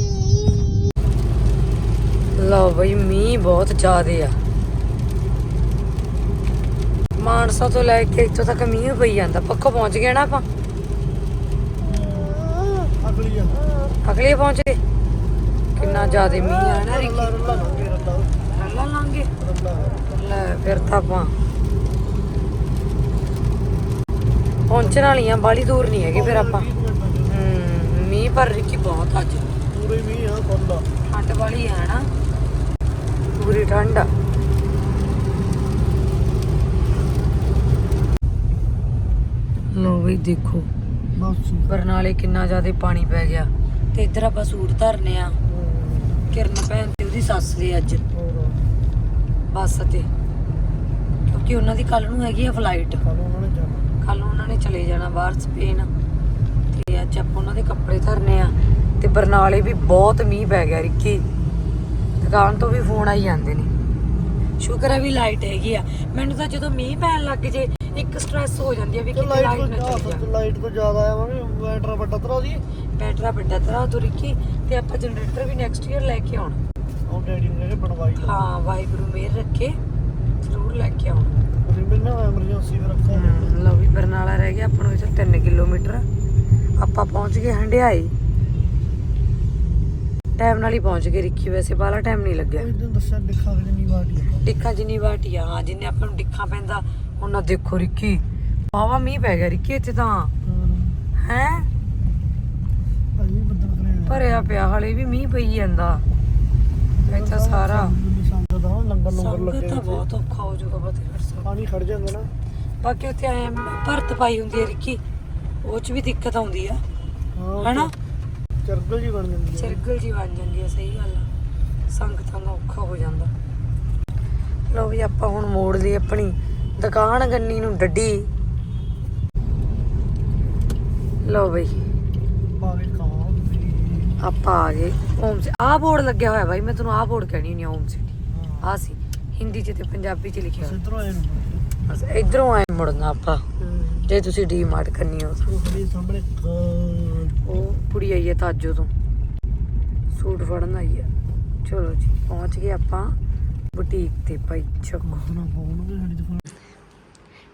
ਲਓ ਬਈ ਮੀਂਹ ਬਹੁਤ ਜ਼ਿਆਦੇ ਆ। ਮਾਨਸਾ ਤੋਂ ਲੈ ਕੇ ਇੱਥੋਂ ਤੱਕ ਮੀਂਹ ਪਈ ਜਾਂਦਾ। ਪੱਖੋਂ ਪਹੁੰਚ ਗਏ ਨਾ ਆਪਾਂ? ਅਗਲੀ ਆ। ਅਗਲੇ ਪਹੁੰਚ ਗਏ? ਕਿੰਨਾ ਜ਼ਿਆਦੇ ਮੀਂਹ ਆ ਨਾ ਰਿੱਕੀ। ਲੰਗੇ ਰੱਲਾ। ਲੈ ਫਿਰ ਤਾਂ ਆਪਾਂ ਪਹੁੰਚਣ ਵਾਲੀਆਂ ਬਾਲੀ ਦੂਰ ਨਹੀਂ ਹੈਗੀ ਫਿਰ ਆਪਾਂ। ਮੀਂਹ ਪਰ ਰਿੱਕੀ ਬਹੁਤ ਅੱਜ। ਪੂਰੇ ਵੀ ਆ ਬੰਦਾ ਠੰਡ ਵਾਲੀ ਹੈ ਨਾ। ਪੂਰੀ ਠੰਡ ਆ। ਲੋ ਵੀ ਦੇਖੋ ਬਰਨਾਲੇ ਕਿੰਨਾ ਜ਼ਿਆਦਾ ਪਾਣੀ ਪੈ ਗਿਆ। ਤੇ ਇੱਧਰ ਆਪਾਂ ਸੂਟ ਧਰਨੇ ਆ। ਕਿਰਨ ਭੈਣ ਤੇ ਉਹਦੀ ਸੱਸ ਦੇ ਅੱਜ। ਬੱਸ ਤੇ। ਕਿਉਂਕਿ ਉਹਨਾਂ ਦੀ ਕੱਲ ਨੂੰ ਹੈਗੀ ਆ ਫਲਾਈਟ ਕੱਲ ਉਹਨਾਂ ਨੇ ਚਲੇ ਜਾਣਾ ਬਾਹਰ ਸਪੇਨ। ਤੇ ਅੱਜ ਆਪਾਂ ਉਹਨਾਂ ਦੇ ਕੱਪੜੇ ਧਰਨੇ ਆ। ਤੇ ਬਰਨਾਲੇ ਵੀ ਬਹੁਤ ਮੀਂਹ ਪੈ ਗਿਆ ਰਿੱਕੀ। ਦੁਕਾਨ ਤੋਂ ਵੀ ਫੋਨ ਆਈ ਜਾਂਦੇ ਨੇ। ਸ਼ੁਕਰ ਹੈ ਵੀ ਲਾਈਟ ਹੈਗੀ ਆ। ਮੈਨੂੰ ਤਾਂ ਜਦੋਂ ਮੀਂਹ ਪੈਣ ਲੱਗ ਜੇ ਇੱਕ ਸਟ੍ਰੈਸ ਹੋ ਜਾਂਦੀ ਆ ਵੀ ਕਿਤੇ ਲਾਈਟ ਨਾ ਚੱਲ ਜਾਵੇ। ਲਾਈਟ ਤੋਂ ਜ਼ਿਆਦਾ ਆਇਆ ਮੈਂ ਬੈਟਰਾ ਵੱਡਾ ਤਰਾ ਦੀ ਬੈਟਰਾ ਵੱਡਾ ਤਰ੍ਹਾਂ ਤੋਂ ਰਿੱਕੀ। ਤੇ ਆਪਾਂ ਜਨਰੇਟਰ ਵੀ ਨੈਕਸਟ ਈਅਰ ਲੈ ਕੇ ਆਉਣਾ। ਉਹ ਡੈਡੀ ਨੇ ਬਣਵਾਈ ਲਾ ਹਾਂ ਵਾਹਿਗੁਰੂ ਮੇਰ ਰੱਖੇ। ਜ਼ਰੂਰ ਲੈ ਕੇ ਆਉਣਾ। ਮੈਨੂੰ ਐਮਰਜੈਂਸੀ ਵਿੱਚ ਰੱਖਿਆ ਹਮ, ਲਓ ਵੀ ਬਰਨਾਲਾ ਰਹਿ ਗਿਆ ਆਪਾਂ ਨੂੰ ਇੱਥੇ 3 ਕਿਲੋਮੀਟਰ। ਆਪਾਂ ਪਹੁੰਚ ਗਏ ਹੰਡਿਆਈ। ਟਾਈਮ ਨਾਲ ਹੀ ਪਹੁੰਚ ਗਏ ਰਿੱਕੀ ਵੈਸੇ ਬਾਹਲਾ ਟਾਈਮ ਨਹੀਂ ਲੱਗਿਆ। ਕੋਈ ਦਿਨ ਦੱਸਿਆ ਲਿਖਾ ਕੇ ਨਹੀਂ ਵਾਟੀ ਡਿੱਖਾਂ ਜਿੰਨੀ ਵਾਟੀ ਆ ਹਾਂ ਜਿੰਨੇ ਆਪਾਂ ਨੂੰ ਡਿੱਖਾਂ ਪੈਂਦਾ ਉਹਨਾਂ ਦੇਖੋ ਰਿੱਕੀ ਵਾਵਾ ਮੀਂਹ ਪੈ ਗਿਆ ਰਿੱਕੀ ਇੱਥੇ ਤਾਂ। ਹੈ? ਅਜੀ ਬੱਦਲ ਕਰੇ ਭਰਿਆ ਪਿਆ ਹਲੇ ਵੀ ਮੀਂਹ ਪਈ ਜਾਂਦਾ। ਇੱਥੇ ਸਾਰਾ। ਸੰਗਤ ਦਾ ਲੰਗਰ ਲੰਗਰ ਸੰਗਤ ਲੱਗੇ ਤਾਂ ਬਹੁਤ ਔਖਾ ਹੋ ਜਾਊਗਾ ਸਾਹਿਬ ਪਾਣੀ ਖੜ ਜਾਂਦਾ ਨਾ। ਬਾਕੀ ਉੱਥੇ ਐ ਭਰਤ ਪਾਈ ਹੁੰਦੀ ਹੈ ਰਿੱਕੀ ਉਹ ਚ ਵੀ ਦਿੱਕਤ ਆਉਂਦੀ ਆ। ਹਾਂ ਹਨਾ? ਚਰਗਲ ਜੀ ਬਣ ਜਾਂਦੀ ਹੈ ਚਿਰਗਲ ਜੀ ਬਣ ਜਾਂਦੀ ਹੈ ਸਹੀ ਗੱਲ ਆ। ਸੰਗਤਾਂ ਦਾ ਔਖਾ ਹੋ ਜਾਂਦਾ। ਲੋ ਵੀ ਆਪਾਂ ਹੁਣ ਮੋੜ ਲਈ ਆਪਣੀ ਦੁਕਾਨ ਗੰਨੀ ਨੂੰ ਡੱਡੀ। ਲੋ ਬਈ। ਆਪਾਂ ਆ ਗਏ ਓਮ ਸੇ ਆਹ ਬੋਰਡ ਲੱਗਿਆ ਹੋਇਆ ਬਾਈ ਮੈਂ ਤੁਹਾਨੂੰ ਆਹ ਬੋਰਡ ਕਹਿਣੀ ਨਹੀਂ ਓਮ ਸਿਟੀ ਆ ਸੀ। ਹਿੰਦੀ ਚ ਤੇ ਪੰਜਾਬੀ ਚ ਲਿਖਿਆ। ਹੋਇਆ ਸਿੱਧਰੋਂ ਆਏ ਨੂੰ। ਬਸ ਇਧਰੋਂ ਆਏ ਮੁੜਨਾ ਆਪਾਂ। ਜੇ ਤੁਸੀਂ ਡੀ ਮਾਰਟ ਕਰਨੀ ਹੋ ਤਾਂ। ਉਹ ਖੜੀ ਸਾਹਮਣੇ ਕਾਂ ਉਹ ਕੁੜੀ ਆਈ ਹੈ ਤਾਜੋ ਤੋਂ ਸੂਟ ਫੜਨ ਆਈ ਹੈ। ਚਲੋ ਜੀ ਪਹੁੰਚ ਗਏ ਆਪਾਂ ਬੁਟੀਕ ਤੇ ਭਾਈ ਚੱਕੋ। ਮਖਣਾ ਫੋਨ ਵੀ ਸਾਡੀ ਦੁਕਾਨ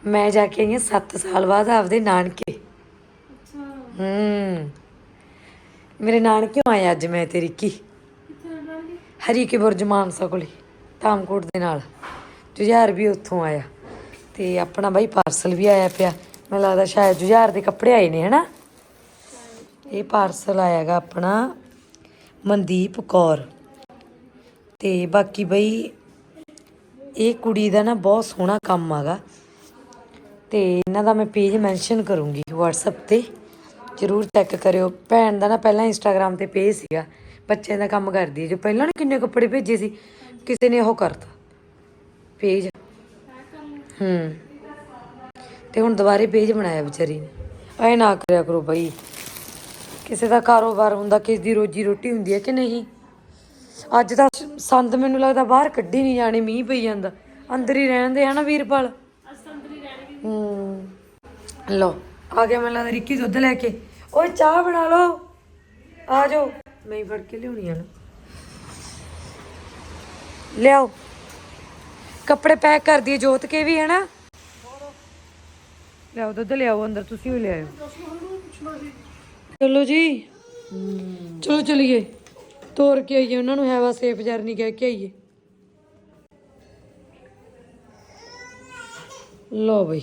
ਮੈਂ ਜਾ ਕੇ ਆਈ ਹਾਂ 7 ਸਾਲ ਬਾਅਦ ਆਪਦੇ ਨਾਨਕੇ। ਹੂੰ। ਮੇਰੇ ਨਾਨਕੇ ਆਏ ਅੱਜ ਮੈਂ ਤੇ ਰਿੱਕੀ। ਹਰੀ ਕੇ ਬੁਰਜ ਮਾਨਸਾ ਕੋਲੇ। ਧਾਮਕੋਟ ਦੇ ਨਾਲ। ਜੁਝਾਰ ਵੀ ਉੱਥੋਂ ਆਇਆ। ਤੇ ਆਪਣਾ ਬਾਈ ਪਾਰਸਲ ਵੀ ਆਇਆ ਪਿਆ। ਮੈਨੂੰ ਲੱਗਦਾ ਸ਼ਾਇਦ ਜੁਝਾਰ ਦੇ ਕੱਪੜੇ ਆਏ ਨੇ, ਹਨਾ? ਇਹ ਪਾਰਸਲ ਆਇਆਗਾ ਆਪਣਾ ਮਨਦੀਪ ਕੌਰ। ਤੇ ਬਾਕੀ ਬਈ, ਇਹ ਕੁੜੀ ਦਾ ਨਾ ਬਹੁਤ ਸੋਹਣਾ ਕੰਮ ਆਗਾ। ਤੇ ਇਹਨਾਂ ਦਾ ਮੈਂ ਪੇਜ ਮੈਂਸ਼ਨ ਕਰੂੰਗੀ WhatsApp ਤੇ। ਜਰੂਰ ਚੈੱਕ ਕਰਿਓ। ਭੈਣ ਦਾ ਨਾ ਪਹਿਲਾਂ Instagram ਤੇ ਪੇਜ ਸੀਗਾ। ਬੱਚਿਆਂ ਦਾ ਕੰਮ ਕਰਦੀ ਹੈ। ਜੋ ਪਹਿਲਾਂ ਨੇ ਕਿੰਨੇ ਕੱਪੜੇ ਭੇਜੇ ਸੀ? ਕਿਸੇ ਨੇ ਉਹ ਕਰਤਾ। ਪੇਜ। ਹੂੰ। ਤੇ ਹੁਣ ਦੁਬਾਰੇ ਪੇਜ ਬਣਾਇਆ ਵਿਚਾਰੀ ਨੇ। ਐ ਨਾ ਕਰਿਆ ਕਰੋ ਬਈ। ਕਿਸੇ ਦਾ ਕਾਰੋਬਾਰ ਹੁੰਦਾ, ਕਿਸੇ ਦੀ ਰੋਜੀ ਰੋਟੀ ਹੁੰਦੀ ਹੈ ਕਿ ਨਹੀਂ? ਅੱਜ ਤਾਂ ਸੰਦ ਮੈਨੂੰ ਲੱਗਦਾ ਬਾਹਰ ਕੱਢੀ ਨਹੀਂ ਜਾਣੀ, ਮੀਂਹ ਪਈ ਜਾਂਦਾ। ਅੰਦਰ ਹੀ ਰਹਿੰਦੇ ਹਨਾ ਵੀਰਪਾਲ। ਹੂੰ। ਲੋ ਆ ਗਿਆ ਮੈਨੂੰ ਲੱਗਦਾ ਰਿੱਕੀ ਦੁੱਧ ਲੈ ਕੇ। ਓਏ ਚਾਹ ਬਣਾ ਲਓ। ਆ ਜਾਓ। ਮੈਂ ਹੀ ਫੜ ਕੇ ਲਿਆਉਣੀ ਆ ਨਾ। ਲਿਆਓ। ਕੱਪੜੇ ਪੈਕ ਕਰ ਦਈਏ, ਜੋਤ ਕੇ ਵੀ ਹੈ ਲਿਆਓ, ਦੁੱਧ ਲਿਆਓ ਅੰਦਰ, ਤੁਸੀਂ ਵੀ ਲਿਆਓ ਚਲੋ ਜੀ। ਚਲੋ ਚਲੀਏ। ਤੋਰ ਕੇ ਆਈਏ, ਉਹਨਾਂ ਨੂੰ ਹੈਵਾ ਸੇਫ ਜਰਨੀ ਕਹਿ ਕੇ ਆਈਏ। ਲੋ ਬਈ।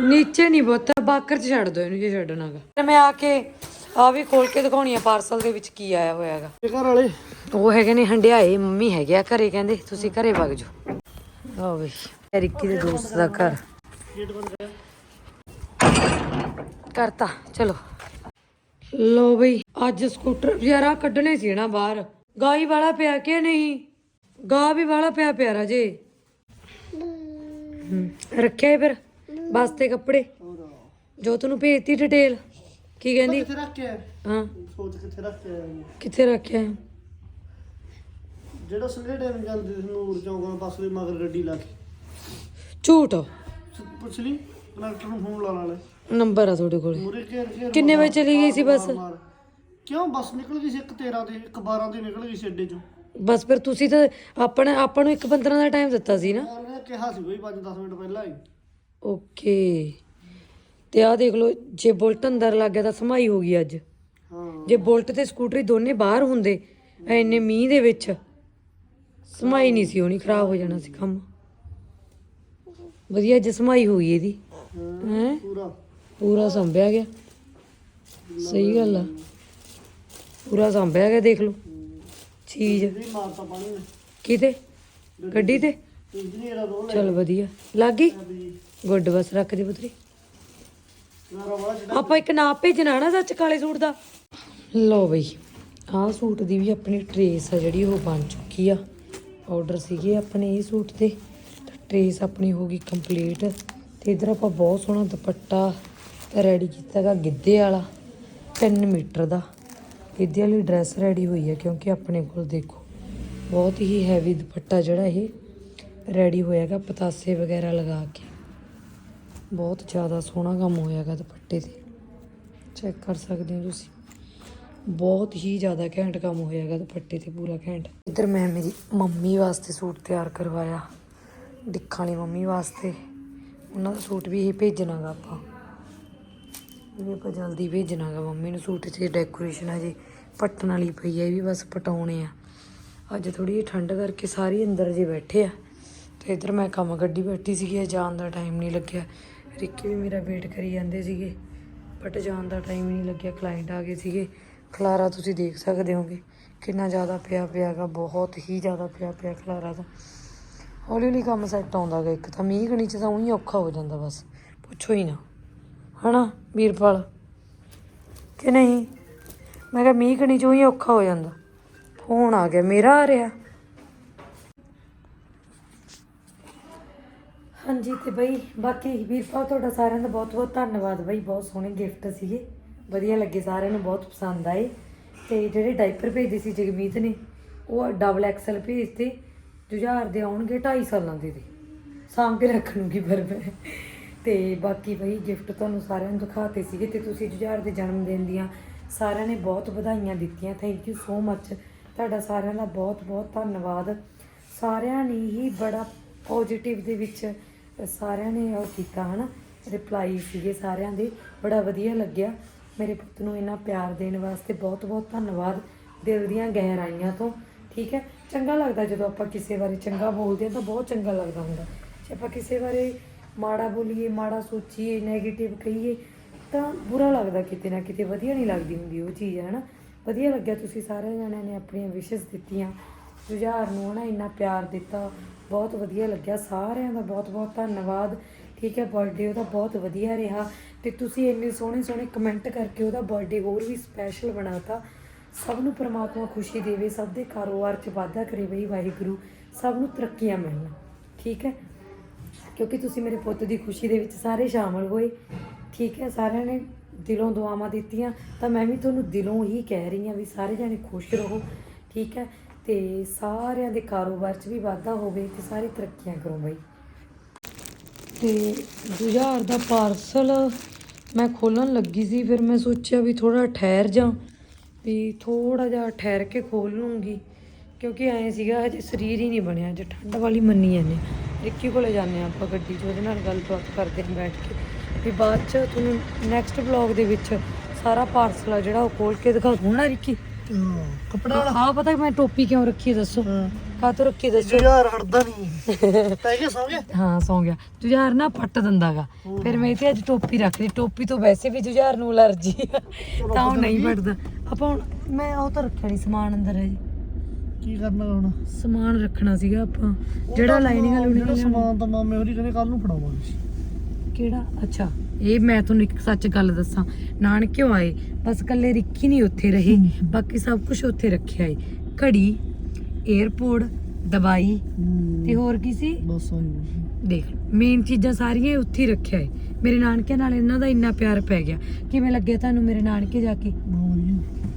ਨੀਚੇ ਨਹੀਂ ਬੋਤਾ ਬਾਕਰ ਚ ਛੱਡ ਦੋ, ਇਹਨੂੰ ਜੇ ਛੱਡਣਾਗਾ। ਮੈਂ ਆ ਕੇ ਆ ਵੀ ਖੋਲ ਕੇ ਦਿਖਾਉਣੀ ਆ ਪਾਰਸਲ ਦੇ ਵਿੱਚ ਕੀ ਆਇਆ ਹੋਇਆਗਾ ਇਹ ਘਰ ਵਾਲੇ? ਉਹ ਹੈਗੇ ਨੇ ਹੰਡਿਆਏ ਮੰਮੀ ਹੈਗੇ ਆ ਘਰੇ ਕਹਿੰਦੇ ਤੁਸੀਂ ਘਰੇ ਵਗ ਜਾਓ। ਲਓ ਬਈ ਰਿੱਕੀ ਦੇ ਦੋਸਤ ਦਾ ਘਰ। ਕਰਤਾ ਚਲੋ। ਲੋ ਬਈ ਅੱਜ ਸਕੂਟਰ ਯਾਰਾ ਕੱਢਣੇ ਸੀ ਨਾ ਬਾਹਰ। ਗਾਈ ਵਾਲਾ ਪਿਆ ਕਿ ਨਹੀਂ? ਗਾ ਵੀ ਵਾਲਾ ਪਿਆ ਪਿਆਰਾ ਜੇ। ਰੱਖਿਆ ਫਿਰ ਬਸ ਤੇ ਕੱਪੜੇ। ਜੋ ਤੈਨੂੰ ਭੇਜਤੀ ਡਿਟੇਲ। ਕੀ ਕਹਿੰਦੀ? ਕਿੱਥੇ ਰੱਖ ਕੇ ਆਇਆ? ਹਾਂ। ਸੋਚ ਕਿੱਥੇ ਰੱਖ ਕੇ ਆਇਆ ਮੈਂ। ਕਿੱਥੇ ਰੱਖਿਆ ਹੈ? ਜਿਹੜਾ ਸੰਡੇ ਟਾਈਮ ਜਾਂਦੇ ਸੀ ਨੂਰ ਚੌਂਕਾਂ ਬੱਸ ਦੇ ਮਗਰ ਗੱਡੀ ਲਾ ਕੇ। ਝੂਠ? ਸ- ਪੁੱਛ ਲਈ ਕਨੈਕਟਰ ਨੂੰ ਫੋਨ ਲਾ ਲਾ ਲੈ ਨੰਬਰ ਆ ਤੁਹਾਡੇ ਕੋਲੇ। ਮੂਰੇ ਘੇਰ ਘੇਰ ਕਿੰਨੇ ਵਜੇ ਚਲੀ ਗਈ ਸੀ ਬੱਸ? ਮਾਰ। ਮਾਰ। ਕਿਉਂ ਬੱਸ ਨਿਕਲ ਗਈ ਸੀ ਇੱਕ 13 ਦੇ ਇੱਕ 12 ਦੇ ਨਿਕਲ ਗਈ ਸੀ ਅੱਡੇ ਚੋਂ? ਬਸ ਫਿਰ ਤੁਸੀਂ ਤਾਂ ਆਪਣਾ ਆਪਾਂ ਨੂੰ ਇੱਕ 15 ਦਾ ਟਾਈਮ ਦਿੱਤਾ ਸੀ ਨਾ। ਉਹਨੇ ਕਿਹਾ ਸੀ ਬਈ 5-10 ਮਿੰਟ ਪਹਿਲਾਂ ਹੀ। ਓਕੇ ਤੇ ਆਹ ਦੇਖ ਲਓ ਜੇ ਬੁਲਟ ਅੰਦਰ ਲੱਗ ਗਿਆ ਤਾਂ ਸਮਾਈ ਹੋ ਗਈ ਅੱਜ। ਹਾਂ। ਜੇ ਬੁਲਟ ਤੇ ਸਕੂਟਰੀ ਦੋਨੇ ਬਾਹਰ ਹੁੰਦੇ ਐਨੇ ਮੀਂਹ ਦੇ ਵਿੱਚ ਸਮਾਈ ਨਹੀਂ ਸੀ ਹੋਣੀ ਖਰਾਬ ਹੋ ਜਾਣਾ ਸੀ ਕੰਮ। ਵਧੀਆ ਅੱਜ ਸਮਾਈ ਹੋ ਗਈ ਇਹਦੀ। ਹਾਂ, ਪੂਰਾ। ਪੂਰਾ ਸੰਭਿਆ ਗਿਆ। ਸਹੀ ਗੱਲ ਆ। ਪੂਰਾ ਸੰਭਿਆ ਗਿਆ ਦੇਖ ਲਓ। ਚੀਜ਼। ਵੀ ਮਾਰਤਾ ਪਾਣੀ ਨੇ। ਕਿਤੇ? ਗੱਡੀ ਤੇ? ਇੰਜੀਨੀਅਰ ਆ ਚਲ ਵਧੀਆ। ਲੱਗ? ਗਈ ਗੁੱਡ ਬਸ ਰੱਖ ਦੇ ਪੁੱਤਰੀ। ਆਪਾਂ ਇੱਕ ਨਾਪ ਭੇਜਣਾ ਨਾ ਸੱਚ ਕਾਲੇ ਸੂਟ ਦਾ? ਲਓ ਬਈ, ਆਹ ਸੂਟ ਦੀ ਵੀ ਆਪਣੀ ਟਰੇਸ ਆ ਜਿਹੜੀ ਉਹ ਬਣ ਚੁੱਕੀ ਆ। ਆਰਡਰ ਸੀਗੇ ਆਪਣੇ ਇਹ ਸੂਟ 'ਤੇ ਤਾਂ ਟਰੇਸ ਆਪਣੀ ਹੋ ਗਈ ਕੰਪਲੀਟ ਤੇ ਇਧਰ ਆਪਾਂ ਬਹੁਤ ਸੋਹਣਾ ਦੁਪੱਟਾ ਰੈਡੀ ਕੀਤਾਗਾ ਗਿੱਧੇ ਵਾਲਾ 3 ਮੀਟਰ ਦਾ। ਗਿੱਧੇ ਵਾਲੀ ਡਰੈਸ ਰੈਡੀ ਹੋਈ ਹੈ ਕਿਉਂਕਿ ਆਪਣੇ ਕੋਲ ਦੇਖੋ, ਬਹੁਤ ਹੀ ਹੈਵੀ ਦੁਪੱਟਾ ਜਿਹੜਾ ਇਹ ਰੈਡੀ ਹੋਇਆਗਾ ਪਤਾਸੇ ਵਗੈਰਾ ਲਗਾ ਕੇ। ਬਹੁਤ ਜ਼ਿਆਦਾ ਸੋਹਣਾ ਕੰਮ ਹੋਇਆ ਹੋਇਆਗਾ ਦੁਪੱਟੇ ਤੇ। ਚੈੱਕ ਕਰ ਸਕਦੇ ਹੋ ਤੁਸੀਂ। ਬਹੁਤ ਹੀ ਜ਼ਿਆਦਾ ਘੈਂਟ ਕੰਮ ਹੋਇਆ ਹੋਇਆਗਾ ਦੁਪੱਟੇ ਤੇ, ਪੂਰਾ ਘੈਂਟ। ਇੱਧਰ ਮੈਂ ਮੇਰੀ ਮੰਮੀ ਵਾਸਤੇ ਸੂਟ ਤਿਆਰ ਕਰਵਾਇਆ। ਡਿੱਖਾਂ ਵਾਲੀ ਮੰਮੀ ਵਾਸਤੇ। ਉਹਨਾਂ ਦਾ ਸੂਟ ਵੀ ਇਹ ਭੇਜਣਾਗਾ ਆਪਾਂ। ਇਹ ਵੀ ਆਪਾਂ ਜਲਦੀ ਭੇਜਣਾਗਾ ਮੰਮੀ ਨੂੰ ਸੂਟ 'ਤੇ ਡੈਕੋਰੇਸ਼ਨ ਹਜੇ ਜੀ ਪੱਟਣ ਵਾਲੀ ਪਈ ਹੈ ਇਹ ਵੀ ਬਸ ਪਟਾਉਣੇ ਆ। ਅੱਜ ਥੋੜੀ ਜਿਹੀ ਠੰਡ ਕਰਕੇ ਸਾਰੇ ਅੰਦਰ ਜੇ ਬੈਠੇ ਆ। ਤੇ ਇੱਧਰ ਮੈਂ ਕੰਮ ਗੱਡੀ ਬੈਠੀ ਸੀਗੀ ਜਾਣ ਦਾ ਟਾਈਮ ਨਹੀਂ ਲੱਗਿਆ। ਰਿੱਕੀ ਵੀ ਮੇਰਾ ਵੇਟ ਕਰੀ ਜਾਂਦੇ ਸੀਗੇ ਬਟ ਜਾਣ ਦਾ ਟਾਈਮ ਨਹੀਂ ਲੱਗਿਆ ਕਲਾਇੰਟ ਆ ਗਏ ਸੀਗੇ। ਖਲਾਰਾ ਤੁਸੀਂ ਦੇਖ ਸਕਦੇ ਹੋਗੇ, ਕਿੰਨਾ ਜ਼ਿਆਦਾ ਪਿਆ ਪਿਆਗਾ ਬਹੁਤ ਹੀ ਜ਼ਿਆਦਾ ਪਿਆ ਪਿਆ ਖਲਾਰਾ ਤਾਂ। ਹੌਲੀ ਹੌਲੀ ਕੰਮ ਸੈੱਟ ਆਉਂਦਾ ਗਾ ਇੱਕ ਤਾਂ, ਮੀਂਹ ਗਣੀ ਚ ਤਾਂ ਉਹੀ ਔਖਾ ਹੋ ਜਾਂਦਾ ਬਸ, ਪੁੱਛੋ ਹੀ ਨਾ। ਹਨਾ, ਵੀਰਪਾਲ? ਕਿ ਨਹੀਂ? ਮੈਂ ਕਿਹਾ ਮੀਂਹ ਗਣੀ ਚ ਉਹੀ ਔਖਾ ਹੋ ਜਾਂਦਾ। ਫੋਨ ਆ ਗਿਆ, ਮੇਰਾ ਆ ਰਿਹਾ। ਹਾਂਜੀ ਤੇ ਬਈ, ਬਾਕੀ ਵੀਰਪਾਲ ਤੁਹਾਡਾ ਸਾਰਿਆਂ ਦਾ ਬਹੁਤ ਬਹੁਤ ਧੰਨਵਾਦ ਬਈ, ਬਹੁਤ ਸੋਹਣੇ ਗਿਫਟ ਸੀਗੇ। ਵਧੀਆ ਲੱਗੇ ਸਾਰਿਆਂ ਨੂੰ, ਬਹੁਤ ਪਸੰਦ ਆਏ। ਤੇ ਜਿਹੜੇ ਡਾਈਪਰ ਭੇਜੇ ਸੀ ਜਗਮੀਤ ਨੇ, ਉਹ ਡਬਲ ਐਕਸਲ ਭੇਜਤੇ। ਜੁਝਾਰ ਦੇ ਆਉਣਗੇ 2.5 ਸਾਲਾਂ ਦੇ ਦੇ ਸਾਂਭ ਕੇ ਰੱਖ ਲੂੰਗੀ ਫਿਰ ਮੈਂ। ਤੇ ਬਾਕੀ ਬਈ ਗਿਫਟ ਤੁਹਾਨੂੰ ਸਾਰਿਆਂ ਨੂੰ ਦਿਖਾਤੇ ਸੀਗੇ ਤੇ ਤੁਸੀਂ ਜੁਝਾਰ ਦੇ ਜਨਮ ਦਿਨ ਦੀਆਂ ਸਾਰਿਆਂ ਨੇ ਬਹੁਤ ਵਧਾਈਆਂ ਦਿੱਤੀਆਂ। ਥੈਂਕ ਯੂ ਸੋ ਮੱਚ ਤੁਹਾਡਾ ਸਾਰਿਆਂ ਦਾ ਬਹੁਤ ਬਹੁਤ ਧੰਨਵਾਦ। ਸਾਰਿਆਂ ਨੇ ਹੀ ਬੜਾ ਪੋਜ਼ਿਟਿਵ ਦੇ ਵਿੱਚ ਸਾਰਿਆਂ ਨੇ ਉਹ ਕੀਤਾ ਹਨਾ ਰਿਪਲਾਈ ਸੀਗੇ ਸਾਰਿਆਂ ਦੇ, ਬੜਾ ਵਧੀਆ ਲੱਗਿਆ। ਮੇਰੇ ਪੁੱਤ ਨੂੰ ਇੰਨਾ ਪਿਆਰ ਦੇਣ ਵਾਸਤੇ ਬਹੁਤ ਬਹੁਤ ਧੰਨਵਾਦ, ਦਿਲ ਦੀਆਂ ਗਹਿਰਾਈਆਂ ਤੋਂ, ਠੀਕ ਹੈ? ਚੰਗਾ ਲੱਗਦਾ ਜਦੋਂ ਆਪਾਂ ਕਿਸੇ ਬਾਰੇ ਚੰਗਾ ਬੋਲਦੇ ਹਾਂ ਤਾਂ ਬਹੁਤ ਚੰਗਾ ਲੱਗਦਾ ਹੁੰਦਾ। ਜੇ ਆਪਾਂ ਕਿਸੇ ਬਾਰੇ ਮਾੜਾ ਬੋਲੀਏ, ਮਾੜਾ ਸੋਚੀਏ 네ਗੇਟਿਵ ਕਹੀਏ, ਤਾਂ ਬੁਰਾ ਲੱਗਦਾ ਕਿਤੇ ਨਾ ਕਿਤੇ, ਵਧੀਆ ਨਹੀਂ ਲੱਗਦੀ ਹੁੰਦੀ ਉਹ ਚੀਜ਼ ਹੈ ਨਾ ਵਧੀਆ ਲੱਗਿਆ ਤੁਸੀਂ ਸਾਰੇ ਜਣਿਆਂ ਨੇ ਆਪਣੀਆਂ ਵਿਸ਼ੇਸ ਦਿੱਤੀਆਂ। ਜੁਝਾਰ ਨੂੰ ਹਨਾ ਇੰਨਾ ਪਿਆਰ ਦਿੱਤਾ ਬਹੁਤ ਵਧੀਆ ਲੱਗਿਆ ਸਾਰਿਆਂ ਦਾ ਬਹੁਤ ਬਹੁਤ ਧੰਨਵਾਦ। ਠੀਕ ਹੈ ਬਰਥਡੇ ਉਹਦਾ ਬਹੁਤ ਵਧੀਆ ਰਿਹਾ ਤੇ ਤੁਸੀਂ ਇੰਨੇ ਸੋਹਣੇ ਸੋਹਣੇ ਕਮੈਂਟ ਕਰਕੇ ਉਹਦਾ ਬਰਥਡੇ ਹੋਰ ਵੀ ਸਪੈਸ਼ਲ ਬਣਾਤਾ। ਸਭ ਨੂੰ ਪ੍ਰਮਾਤਮਾ ਖੁਸ਼ੀ ਦੇਵੇ, ਸਭ ਦੇ ਕਾਰੋਬਾਰ 'ਚ ਵਾਧਾ ਕਰੇ ਬਈ ਵਾਹਿਗੁਰੂ, ਸਭ ਨੂੰ ਤਰੱਕੀਆਂ ਮਿਲਣ। ਠੀਕ ਹੈ, ਕਿਉਂਕਿ ਤੁਸੀਂ ਮੇਰੇ ਪੁੱਤ ਦੀ ਖੁਸ਼ੀ ਦੇ ਵਿੱਚ ਸਾਰੇ ਸ਼ਾਮਲ ਹੋਏ। ਠੀਕ ਹੈ, ਸਾਰਿਆਂ ਨੇ ਦਿਲੋਂ ਦੁਆਵਾਂ ਦਿੱਤੀਆਂ। ਤਾਂ ਮੈਂ ਵੀ ਤੁਹਾਨੂੰ ਦਿਲੋਂ ਹੀ ਕਹਿ ਰਹੀ ਹਾਂ ਵੀ ਸਾਰੇ ਜਣੇ ਖੁਸ਼ ਰਹੋ। ਠੀਕ ਹੈ ਤੇ ਸਾਰਿਆਂ ਦੇ ਕਾਰੋਬਾਰ 'ਚ ਵੀ ਵਾਧਾ ਹੋਵੇ ਤੇ ਸਾਰੇ ਤਰੱਕੀਆਂ ਕਰੋ ਬਾਈ। ਤੇ ਜੁਝਾਰ ਦਾ ਪਾਰਸਲ ਮੈਂ ਖੋਲਣ ਲੱਗੀ ਸੀ, ਫਿਰ ਮੈਂ ਸੋਚਿਆ ਵੀ ਥੋੜਾ ਠਹਿਰ ਜਾ ਵੀ ਥੋੜਾ ਜਿਹਾ ਠਹਿਰ ਕੇ ਖੋਲ ਲੂੰਗੀ, ਕਿਉਂਕਿ ਐਂ ਸੀਗਾ ਹਜੇ ਸਰੀਰ ਹੀ ਨਹੀਂ ਬਣਿਆ ਜੇ ਠੰਡ ਵਾਲੀ ਮੰਨੀ ਜਾਂਦੇ ਰਿੱਕੀ ਕੋਲੇ ਜਾਂਦੇ ਹਾਂ ਆਪਾਂ ਗੱਡੀ 'ਚ, ਉਹਦੇ ਨਾਲ ਗੱਲਬਾਤ ਕਰਦੇ ਹਾਂ ਬੈਠ ਕੇ। ਵੀ ਬਾਅਦ 'ਚ ਤੁਹਾਨੂੰ ਨੈਕਸਟ ਵਲੌਗ ਦੇ ਵਿੱਚ ਸਾਰਾ ਪਾਰਸਲ ਆ ਜਿਹੜਾ ਉਹ ਖੋਲ ਕੇ ਦਿਖਾ ਦੂੰ ਰਿੱਕੀ? ਕੱਪੜਾ ਆਹ ਪਤਾ ਮੈਂ ਟੋਪੀ ਕਿਉਂ ਰੱਖੀ ਹੈ। ਦੱਸੋ ਕਾਹਤੋਂ ਰੱਖੀ ਦੱਸੋ। ਯਾਰ ਹਟਦਾ ਨਹੀਂ ਪੈ ਕੇ ਸੌ ਗਿਆ? ਹਾਂ ਸੌਂ ਗਿਆ। ਜੁਝਾਰ ਨਾ ਪੱਟ ਦਿੰਦਾਗਾ। ਫਿਰ ਮੈਂ ਇੱਥੇ ਅੱਜ ਟੋਪੀ ਰੱਖ ਲਈ। ਟੋਪੀ ਤੋਂ ਵੈਸੇ ਵੀ ਜੁਝਾਰ ਨੂੰ ਅਲਰਜੀ ਤਾਂ ਉਹ ਨਹੀਂ ਪੱਟਦਾ ਆਪਾਂ ਹੁਣ ਮੈਂ ਉਹ ਤਾਂ ਰੱਖਿਆ ਨਹੀਂ ਸਮਾਨ ਅੰਦਰ ਹੈ ਜੀ। ਕੀ ਕਰਨਾ ਹੁਣ? ਸਮਾਨ ਰੱਖਣਾ ਸੀਗਾ ਆਪਾਂ। ਜਿਹੜਾ ਲਾਈਨਿੰਗ ਉਹਨੇ ਸਮਾਨ ਤਾਂ ਮਾਮੇ ਹੋਰੀ ਕਹਿੰਦੇ ਕੱਲ ਨੂੰ ਫੜਾਵਾਂਗੇ ਕਿਹੜਾ? ਅੱਛਾ ਇਹ ਮੈਂ ਤੁਹਾਨੂੰ ਇੱਕ ਸੱਚ ਗੱਲ ਦੱਸਾਂ। ਨਾਨਕਿਓ ਆਏ ਬਸ ਕੱਲੇ ਰਿੱਕੀ ਨਹੀਂ ਉੱਥੇ ਰਹੀ ਬਾਕੀ ਸਭ ਕੁਝ ਉੱਥੇ ਰੱਖਿਆ ਏ। ਘੜੀ 에어ਪੋਰਟ ਦਵਾਈ ਤੇ ਹੋਰ ਕੀ ਸੀ? ਬਸ ਦੇਖ ਮੇਨ ਚੀਜ਼ਾਂ ਸਾਰੀਆਂ ਉੱਥੇ ਰੱਖਿਆ ਏ। ਮੇਰੇ ਨਾਨਕਿਆਂ ਨਾਲ ਇਹਨਾਂ ਦਾ ਇੰਨਾ ਪਿਆਰ ਪੈ ਗਿਆ। ਕਿਵੇਂ ਲੱਗਿਆ ਤੁਹਾਨੂੰ ਮੇਰੇ ਨਾਨਕੇ ਜਾ ਕੇ?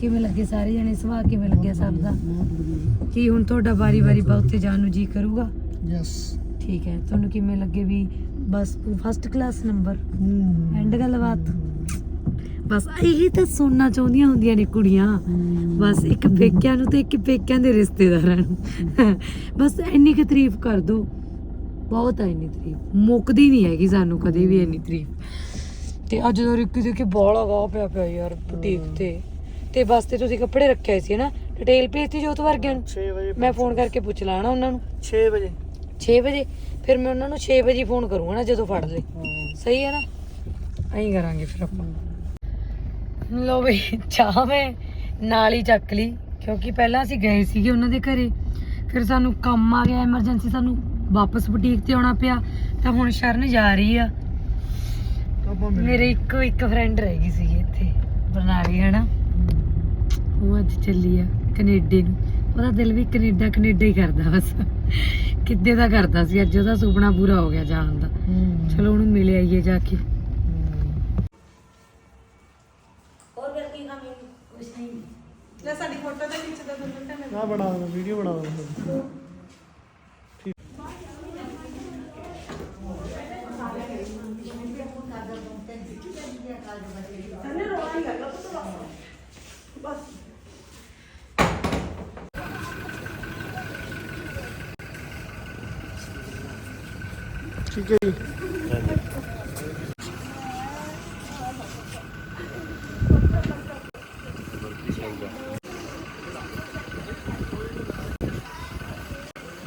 ਕਿਵੇਂ ਲੱਗੇ ਸਾਰੇ ਜਣੇ? ਸੁਭਾਅ ਕਿਵੇਂ ਲੱਗਿਆ ਸਭ ਦਾ? ਕੀ ਹੁਣ ਤੁਹਾਡਾ ਵਾਰੀ-ਵਾਰੀ ਬਾ ਉੱਥੇ ਜਾਣ ਨੂੰ ਜੀ ਕਰੂਗਾ? ਯੈਸ ਠੀਕ ਹੈ ਤੁਹਾਨੂੰ ਕਿਵੇਂ ਲੱਗੇ ਵੀ ਬਸ ਫਸਟ ਕਲਾਸ ਨੰਬਰ ਐਂਡ ਗੱਲਬਾਤ ਬਸ ਇਹੀ ਤਾਂ ਸੁਣਨਾ ਚਾਹੁੰਦੀਆਂ ਹੁੰਦੀਆਂ ਨੇ ਕੁੜੀਆਂ। ਬਸ ਇੱਕ ਪੇਕਿਆਂ ਨੂੰ ਤੇ ਇੱਕ ਪੇਕਿਆਂ ਦੇ ਰਿਸ਼ਤੇਦਾਰਾਂ ਨੂੰ। ਬਸ ਇੰਨੀ ਕੁ ਤਾਰੀਫ ਕਰ ਦੋ। ਬਹੁਤ ਹੈ ਇੰਨੀ ਤਾਰੀਫ। ਮੁੱਕਦੀ ਨਹੀਂ ਹੈਗੀ ਸਾਨੂੰ ਕਦੇ ਵੀ ਇੰਨੀ ਤਾਰੀਫ। ਤੇ ਅੱਜ ਜਦੋਂ ਰਿੱਕੀ ਦੇ ਕੇ ਬੋਲਾ ਗਾ ਪਿਆ ਪਿਆ ਯਾਰ ਬੁਟੀਕ ਤੇ। ਤੇ ਬਸ ਤੇ ਤੁਸੀਂ ਕੱਪੜੇ ਰੱਖੇ ਸੀ ਨਾ ਡਿਟੇਲ ਭੇਜਤੀ ਜੋਤ ਵਰਗਿਆਂ ਨੂੰ? 6 ਵਜੇ ਮੈਂ ਫੋਨ ਕਰਕੇ ਪੁੱਛ ਲਾਣਾ ਉਹਨਾਂ ਨੂੰ? 6 ਵਜੇ। 6 ਵਜੇ? ਫਿਰ ਮੈਂ ਉਹਨਾਂ ਨੂੰ 6 ਵਜੇ ਫੋਨ ਕਰੂੰਗਾ ਨਾ ਜਦੋਂ ਫੜ ਲਏ। ਸਹੀ ਹੈ ਨਾ? ਐਂ ਕਰਾਂਗੇ ਫਿਰ ਆਪਾਂ। ਲੋ ਬਈ ਚਾਹ ਮੈਂ ਨਾਲ ਹੀ ਚੱਕ ਲਈ ਕਿਉਂਕਿ ਪਹਿਲਾਂ ਅਸੀਂ ਗਏ ਸੀਗੇ ਉਹਨਾਂ ਦੇ ਘਰੇ। ਫਿਰ ਸਾਨੂੰ ਕੰਮ ਆ ਗਿਆ ਐਮਰਜੈਂਸੀ ਸਾਨੂੰ ਵਾਪਸ ਬੁਟੀਕ ਤੇ ਆਉਣਾ ਪਿਆ ਤਾਂ ਹੁਣ ਸ਼ਰਨ ਜਾ ਰਹੀ ਆ। ਮੇਰੇ ਇੱਕੋ ਇੱਕ ਫਰੈਂਡ ਰਹਿ ਗਈ ਸੀਗੀ ਇੱਥੇ ਬਰਨਾਲੀ ਹੈ। ਨਾ ਉਹ ਅੱਜ ਚੱਲੀ ਆ ਕੈਨੇਡਾ ਨੂੰ। ਉਹਦਾ ਦਿਲ ਵੀ ਕੈਨੇਡਾ ਕੈਨੇਡਾ ਹੀ ਕਰਦਾ ਬਸ। ਕਿੱਦੇ ਦਾ ਕਰਦਾ ਸੀ? ਅੱਜ ਉਹਦਾ ਸੁਪਨਾ ਪੂਰਾ ਹੋ ਗਿਆ ਜਾਣ ਦਾ। ਚਲੋ ਉਹਨੂੰ ਮਿਲ ਆਈਏ ਜਾ ਕੇ। ਹੋਰ ਫਿਰ ਕੀ ਕੁਛ ਨਹੀਂ। ਲੈ ਸਾਡੀ ਫੋਟੋ ਤਾਂ ਖਿੱਚਦਾ ਤੁਹਾਨੂੰ ਨਾ ਬਣਾ ਦੇਣਾ ਵੀਡੀਓ ਬਣਾ ਠੀਕ ਹੈ ਜੀ।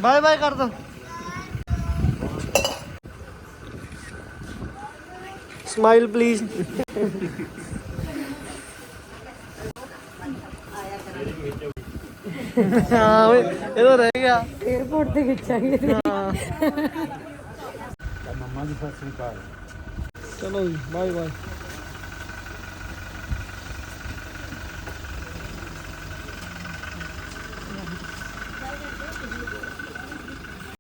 ਬਾਏ ਬਾਏ ਕਰ ਦੋ। ਸਮਾਈਲ ਪਲੀਜ਼ ਹਾਂ ਓਏ ਇਹ ਤਾਂ ਰਹਿ ਗਿਆ। 에어ਪੋਰਟ ਤੇ ਖਿੱਚਾਂਗੇ ਸਤਿ ਸ਼੍ਰੀ ਅਕਾਲ। ਚਲੋ ਜੀ ਬਾਏ ਬਾਏ